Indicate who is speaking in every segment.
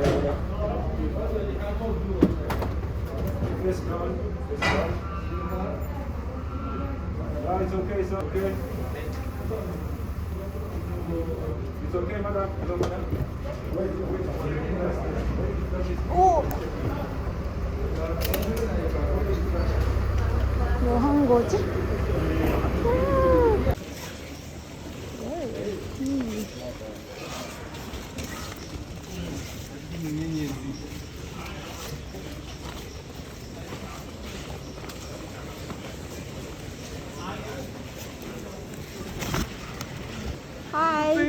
Speaker 1: Ah, it's okay, it's okay. It's okay, madam. Hello, madam. Wait, wait, wait.
Speaker 2: 오! 뭐한 거지? 음.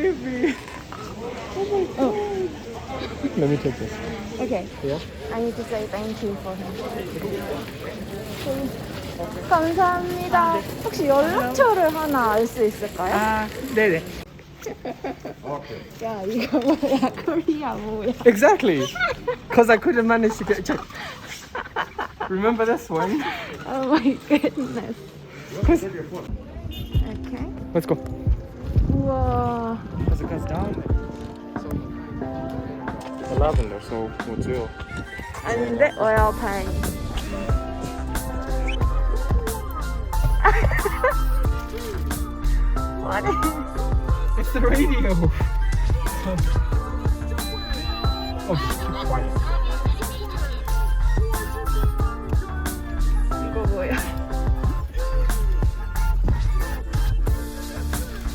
Speaker 2: 음. Hi.
Speaker 3: Let me take this.
Speaker 2: Okay.
Speaker 3: Yeah?
Speaker 2: I need to say thank you for him. 감사합니다. 혹시 연락처를 하나 알 수 있을까요?
Speaker 4: 아, 네네.
Speaker 2: 야, 이거 뭐야? 코리아 뭐야?
Speaker 3: Exactly. Because I couldn't manage to get. Check. Remember this one?
Speaker 2: Oh my goodness. Okay.
Speaker 3: Let's go.
Speaker 2: 우와.
Speaker 3: As it goes down. The lavender, so we'll do.
Speaker 2: 아닌데? 오일 파인. What is
Speaker 3: It's the radio. oh, keep quiet.
Speaker 2: 이거 뭐야?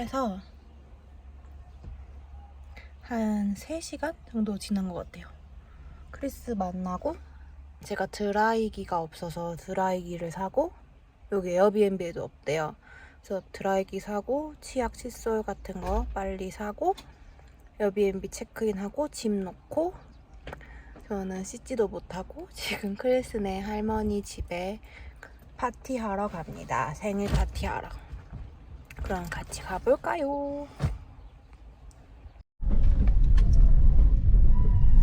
Speaker 2: 해서 한 3시간 정도 지난 것 같아요. 크리스 만나고 제가 드라이기가 없어서 드라이기를 사고 여기 에어비앤비에도 없대요. 그래서 드라이기 사고 치약 칫솔 같은 거 빨리 사고 에어비앤비 체크인하고 짐 넣고 저는 씻지도 못하고 지금 크리스네 할머니 집에 파티하러 갑니다. 생일 파티하러. 그럼 같이 가볼까요?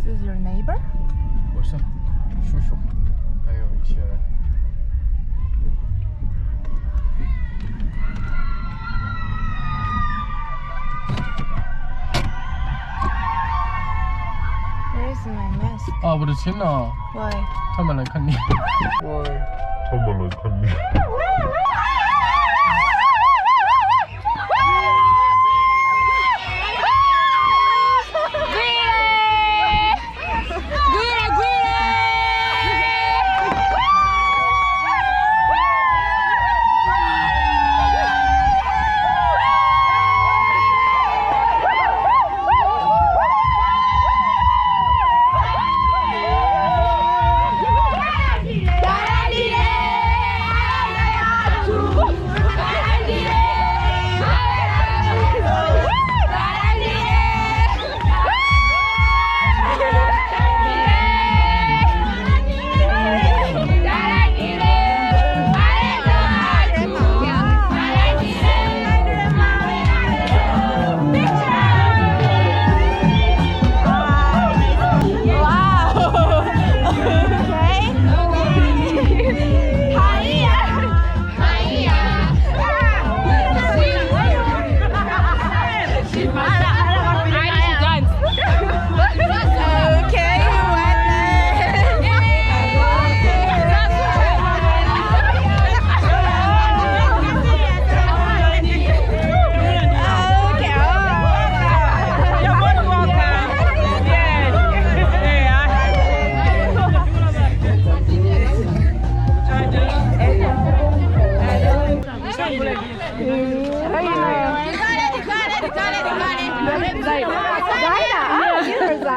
Speaker 2: This is your neighbor?
Speaker 3: 我是叔叔，还有一些人。
Speaker 2: Where is my mask?
Speaker 3: 啊，我的天呐，
Speaker 2: Why?
Speaker 3: 他们来看你。
Speaker 1: 他们来看你。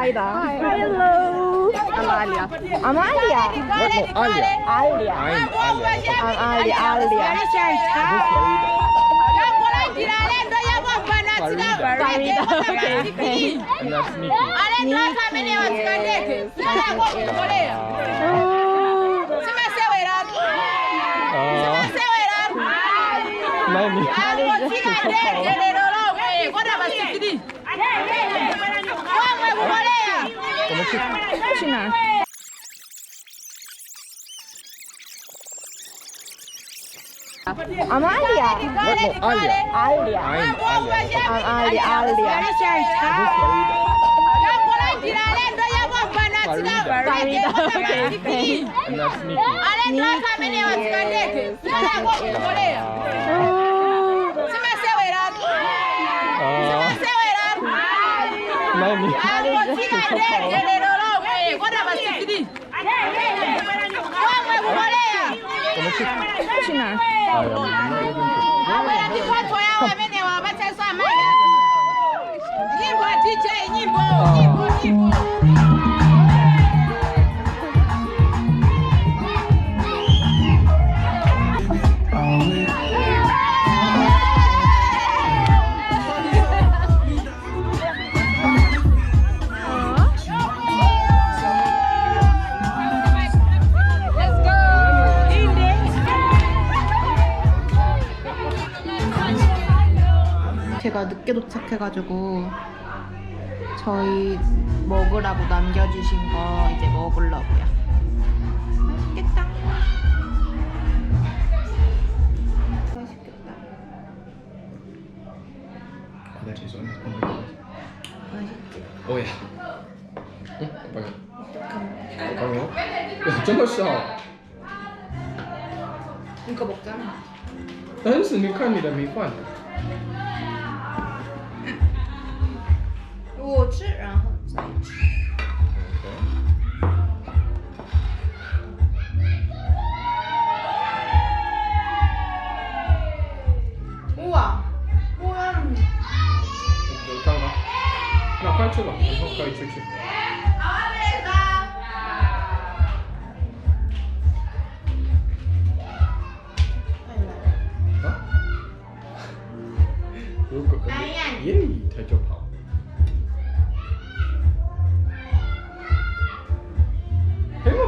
Speaker 2: Zaida. Hello. I'm Alia. I'm Alia.
Speaker 3: What? No, Alia.
Speaker 2: Alia.
Speaker 3: I'm Alia.
Speaker 2: I'm Alia. Alia.
Speaker 3: Farida.
Speaker 2: Okay.
Speaker 3: And that's Nikki. Uh, nani? 的去去哪儿
Speaker 4: ？Amalia.
Speaker 3: No, no, Alia.
Speaker 4: Alia.
Speaker 3: I'm Alia.
Speaker 4: I'm Alia. Alia.
Speaker 3: Farida.
Speaker 4: Okay, thanks.
Speaker 3: And that's Nikki. Nikki. Yes. Oh.
Speaker 4: Oh.
Speaker 3: Mommy. 去哪？Nyimbo, DJ, nyimbo, nyimbo, nyimbo.
Speaker 2: 제가 늦게 도착해가지고 저희 먹으라고 남겨주신 거 이제 먹으려고요. 맛있겠다. 맛있겠다.
Speaker 3: Oh, that is one.
Speaker 2: 맛있지?
Speaker 3: Oh yeah. 응? 빨리. 빨리요? 야, 这么少？
Speaker 2: 이거 먹잖아.
Speaker 3: 但是你看你的米饭，
Speaker 2: 果汁然后再吃
Speaker 3: 哇哇那去吧可不可以出去。好了没有三二一耶就跑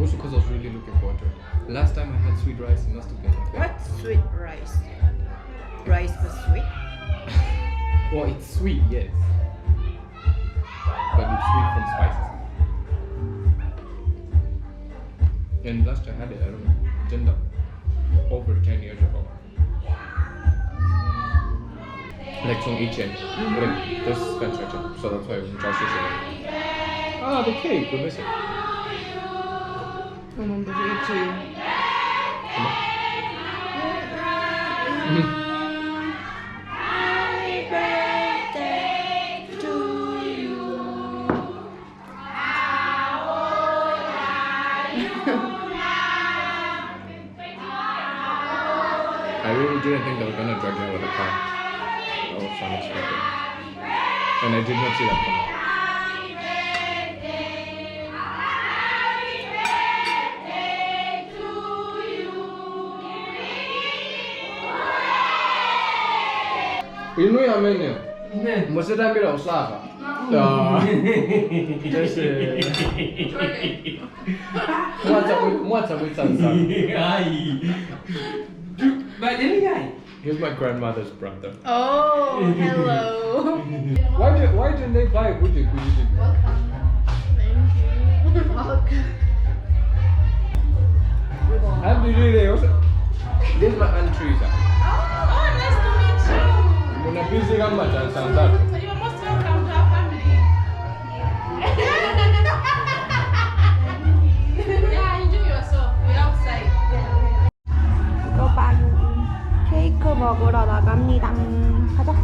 Speaker 3: Also because I was really looking forward to it. Last time I had sweet rice, it must have been like that.
Speaker 2: Sweet rice? Rice was sweet?
Speaker 3: well, it's sweet, yes. But it's sweet from spices. And last I had it, I don't know, over 10 years ago. Like from Ichen, mm-hmm. like this construction. So that's why I'm just using. Ah, the cake,
Speaker 2: we miss it.
Speaker 3: Mamam bozulczy. too. I really didn't think they were gonna drag me out of the car. That was unexpected. And I did not see that coming. Yun yung amin yun. Musada bir Osaka. Da. 就是，我才会我才会唱
Speaker 5: 唱。Ay. But anyway.
Speaker 3: He's my grandmother's brother.
Speaker 2: Oh, hello.
Speaker 3: Why did why didn't they buy Gucci Gucci? Thank you. Welcome. How do you? This is my aunt Teresa.
Speaker 2: the music and much and some that. So you
Speaker 3: must welcome to our family. yeah, enjoy yourself. We're outside. 이거 봐요. 케이크 먹으러 나갑니다. 가자.